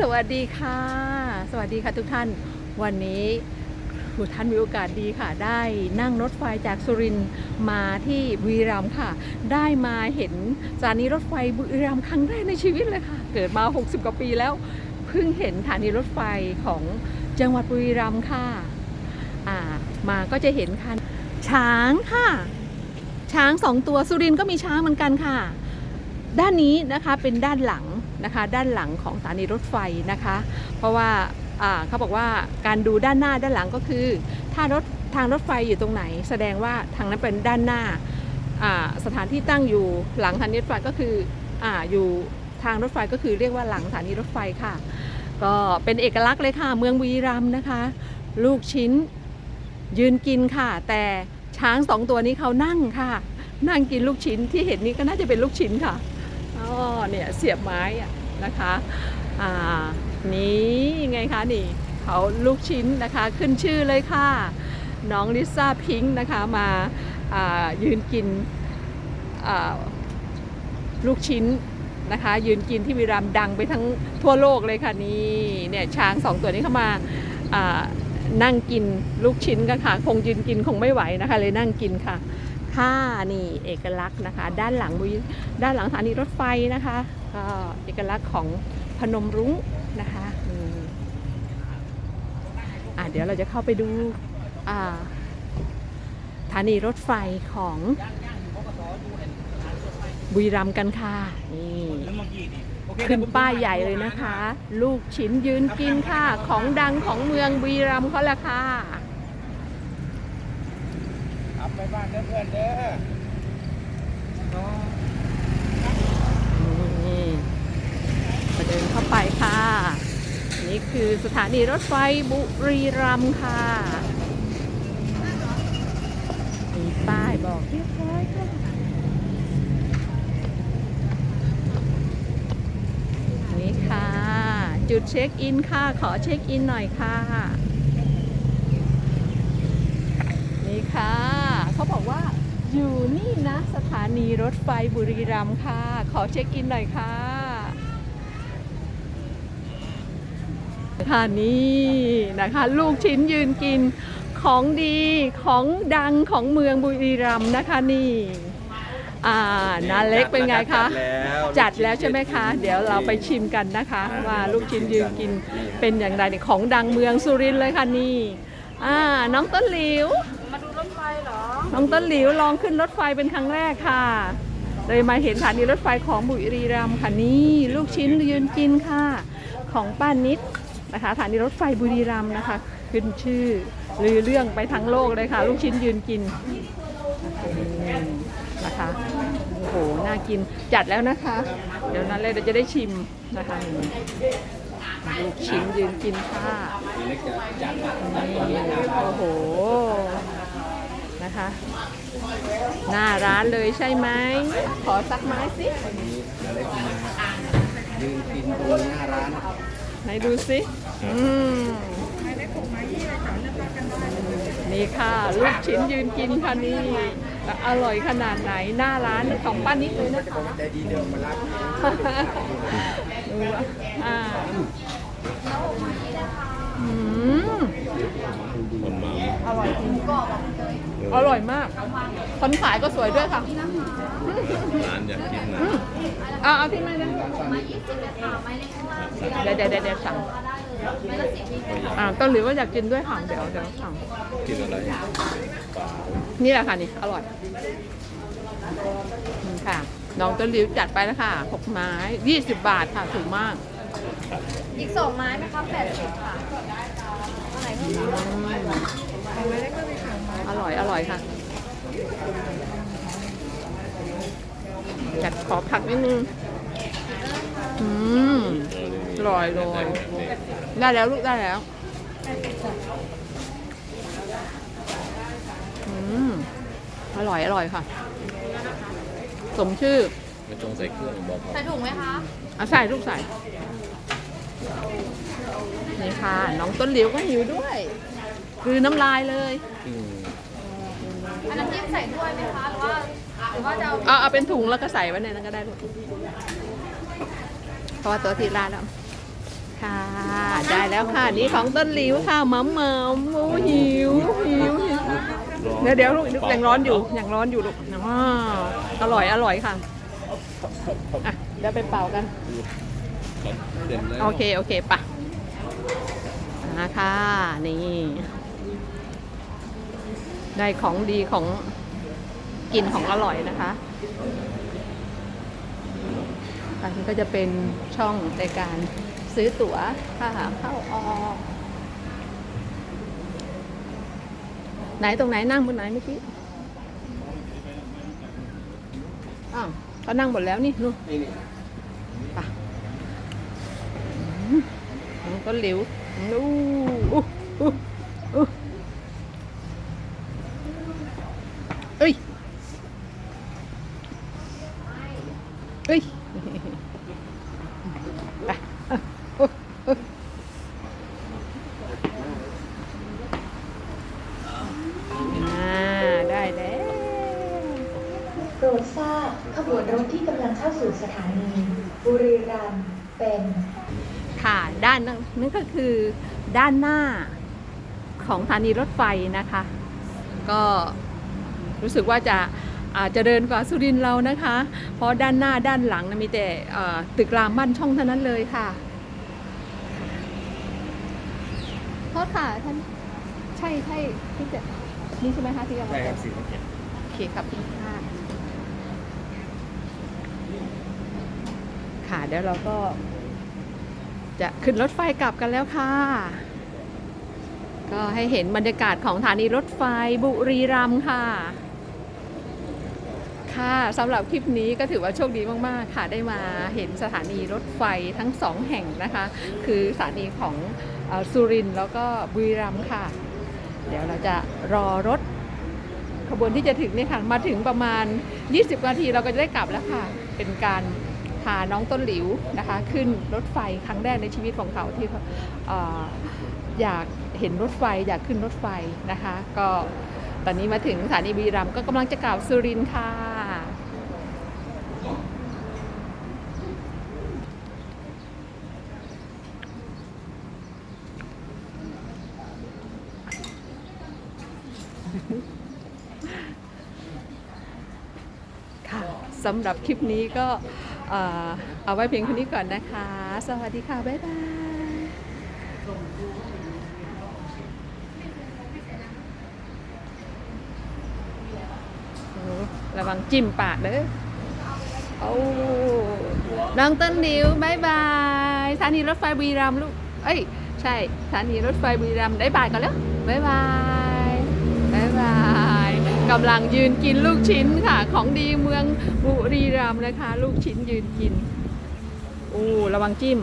สวัสดีค่ะ สวัสดีค่ะทุกท่าน วันนี้ทุกท่านมีโอกาสดีค่ะ ได้นั่งรถไฟจากสุรินทร์มาที่บุรีรัมย์ค่ะ ได้มาเห็นสถานีรถไฟบุรีรัมย์ครั้งแรกในชีวิตเลยค่ะ เกิดมา 60 กว่าปีแล้ว เพิ่งเห็นสถานีรถไฟของจังหวัดบุรีรัมย์ค่ะอ่ามาก็จะเห็นคันช้างค่ะ ช้างสองตัวสุรินทร์ก็มีช้างเหมือนกันค่ะ ด้านนี้นะคะเป็นด้านหลัง นะคะ ด้านหลังของสถานีรถไฟนะคะ เพราะว่าเขาบอกว่าการดูด้านหน้าด้านหลังก็คือ ถ้ารถทางรถไฟอยู่ตรงไหน แสดงว่าทางนั้นเป็นด้านหน้าสถานที่ตั้งอยู่หลังสถานีรถไฟก็คือออยู่ทางรถไฟก็คือเรียกว่าหลังสถานีรถไฟค่ะ ก็เป็นเอกลักษณ์เลยค่ะ เมืองบุรีรัมย์นะคะ ลูกชิ้นยืนกินค่ะ แต่ช้างสองตัวนี้เขานั่งค่ะ นั่งกินลูกชิ้นที่เห็นนี้ก็น่าจะเป็นลูกชิ้นค่ะ อ๋อเนี่ยเสียบไม้อะนะคะอ่านี่ไงคะนี่เขาลูกชิ้นนะคะขึ้นชื่อเลยค่ะ น้องลิซ่าพิงค์นะคะมาอ่ายืนกินอ่าลูกชิ้นนะคะ ยืนกินที่วิรามดังไปทั้งทั่วโลกเลยค่ะนี่เนี่ยช้างสองตัวนี้เข้ามาานั่งกินลูกชิ้นกันค่ะ คงยืนกินคงไม่ไหวนะคะ เลยนั่งกินค่ะ ค่ะนี่เอกลักษณ์นะคะ ด้านหลังบุรีด้านหลังสถานีรถไฟนะคะก็เอกลักษณ์ของพนมรุ้งนะคะอืมอะเดี๋ยวเราจะเข้าไปดูอ่าสถานีรถไฟของบุรีรัมย์กันค่ะนี่ขึ้นป้ายใหญ่เลยนะคะ ลูกชิ้นยืนกินค่ะ ของดังของเมืองบุรีรัมย์เขาละค่ะ ไปบ้านเด้อเพื่อนเด้อนี่เดินเข้าไปค่ะ นี่คือสถานีรถไฟบุรีรัมย์ค่ะ มีป้ายบอกเรียบร้อยค่ะนี่ค่ะ จุดเช็คอินค่ะ ขอเช็คอินหน่อยค่ะ นี่ค่ะ เขาบอกว่า อยู่นี่นะ สถานีรถไฟบุรีรัมย์ค่ะ ขอเช็คอินหน่อยค่ะค่ะนี่นะคะ ลูกชิ้นยืนกินของดีของดังของเมืองบุรีรัมย์นะคะนี่อ่านาเล็กเป็นไงคะ จัดแล้วใช่ไหมคะ เดี๋ยวเราไปชิมกันนะคะ ว่าลูกชิ้นยืนกินเป็นอย่างไรเนี่ยของดังเมืองสุรินทร์เลยค่ะนี่อ่าน้องต้นหลิว น้องต้นหลิวลองขึ้นรถไฟเป็นครั้งแรกค่ะ เลยมาเห็นสถานีรถไฟของบุรีรัมย์ค่ะนี่ลูกชิ้นยืนกินค่ะ ของป้านิดนะคะสถานีรถไฟบุรีรัมย์นะคะ ขึ้นชื่อลือเรื่องไปทั้งโลกเลยค่ะ ลูกชิ้นยืนกินนะคะโอ้โหน่ากินจัดแล้วนะคะ เดี๋ยวนั้นเลยเราจะได้ชิมนะคะลูกชิ้นยืนกินค่ะนี่โอ้โห นะคะ หน้าร้านเลยใช่ไหม ขอสักไม้สิยืนกินตรงหน้าร้านไหนดูสิอืมนี่ค่ะลูกชิ้นยืนกินค่ะนี่อร่อยขนาดไหนหน้าร้านของป้านิดเลยนะคะใจดีเดินมารับดูอ่าอืมอร่อยจริง อร่อยมากคนขายก็สวยด้วยค่ะร้านอยากกินนะอืมเอาเอาที่ไม่ได้เดี๋ยวเดี๋ยวเดี๋ยวเดี๋ยวสั่งอ่าต้นหรือว่าอยากกินด้วยค่ะเดี๋ยวเดี๋ยวสั่งกินอะไรนี่แหละค่ะนี่อร่อยนี่ค่ะน้องต้นหลิวจัดไปแล้วค่ะหกไม้ยี่สิบบาทค่ะถูกมาก อีกสองไม้ไหมคะแปดสิบค่ะอะไรก็ได้อ ร่อยอร่อยค่ะ จัดขอผักนิดนึง อืมอร่อยเลยได้แล้วลูกได้แล้วอืมอร่อยอร่อยค่ะ สมชื่อไม่ต้องใส่เครื่องบอกพอใส่ถุงไหมคะเอาใส่ลูกใส่นี่ค่ะ น้องต้นหลิวก็หิวด้วย คือน้ำลายเลยอืมอั นน้ำจิ้มใส่ด้วยไหมคะ หรือว่า หรือว่าจะเอาเอาเอาเป็นถุงแล้วก็ใส่ไว้ในนั้นก็ได้ลูกเพราะว่าตัวที่ร้านแล้วค่ะ ได้แล้วค่ะ นี่ของต้นหลิวค่ะมัมมัมโอ้หิวหิวหิวเดี๋ยวเดี๋ยวลูกยังร้อนอยู่ยังร้อนอยู่ลูกอ๋ออร่อยอร่อยค่ะอะเดี๋ยวไปเป่ากันเต็มแล้วโอเค โอเคปะมาค่ะนี่ ได้ของดีของกินของอร่อยนะคะอันนี้ก็จะเป็นช่องในการซื้อตั๋วค่าเข้าออกไหนตรงไหนนั่งบนไหนเมื่อกี้อ้าวก็นั่งหมดแล้วนี่นู่นนี่นี่ไปอืมต้นหลิวอู้อู้อู้อู้ เอ้ย เอ้ยไปเอาอู้อู้อ่าได้แล้ว โปรดทราบขบวนรถที่กำลังเข้าสู่สถานี บุรีรัมย์เป็นค่ะ ด้านนั้นนั่นก็คือด้านหน้าของสถานีรถไฟนะคะ ก็ รู้สึกว่าจะอาจจะเดินกว่าสุรินเรานะคะ เพราะด้านหน้าด้านหลังนะมีแต่ตึกรามบ้านช่องเท่านั้นเลยค่ะโทษค่ะท่านใช่ใช่ที่จะนี่ใช่ไหมคะที่จะมาใช่ครับสีเขียวโอเคครับคุณค่ะค่ะเดี๋ยวเราก็ จะขึ้นรถไฟกลับกันแล้วค่ะ ก็ให้เห็นบรรยากาศของสถานีรถไฟบุรีรัมย์ค่ะ ค่ะสำหรับคลิปนี้ก็ถือว่าโชคดีมากๆค่ะได้มาเห็นสถานีรถไฟทั้งสองแห่งนะคะ คือสถานีของสุรินทร์แล้วก็บุรีรัมย์ค่ะ เดี๋ยวเราจะรอรถขบวนที่จะถึงเนี่ยค่ะมาถึงประมาณ 20 นาทีเราก็จะได้กลับแล้วค่ะ เป็นการพาน้องต้นหลิวนะคะ ขึ้นรถไฟครั้งแรกในชีวิตของเขาที่ออยากเห็นรถไฟอยากขึ้นรถไฟนะคะ ก็ตอนนี้มาถึงสถานีบุรีรัมก็กำลังจะกลับสุรินทร์ค่ะ ค่ะ สำหรับคลิปนี้ก็เอาไว้เพียงเท่านี้ก่อนนะคะ สวัสดีค่ะ บ๊ายบายระวังจิ้มปากเด้อเอาน้องต้นดิวบ๊ายบายสถานีรถไฟบุรีรัมย์ลูก เอ้ย ใช่สถานีรถไฟบุรีรัมย์ได้บายก่อนแล้วบ๊ายบายบ๊ายบาย กำลังยืนกินลูกชิ้นค่ะ ของดีเมืองบุรีรัมย์นะคะ ลูกชิ้นยืนกินโอ้ระวังจิ้ม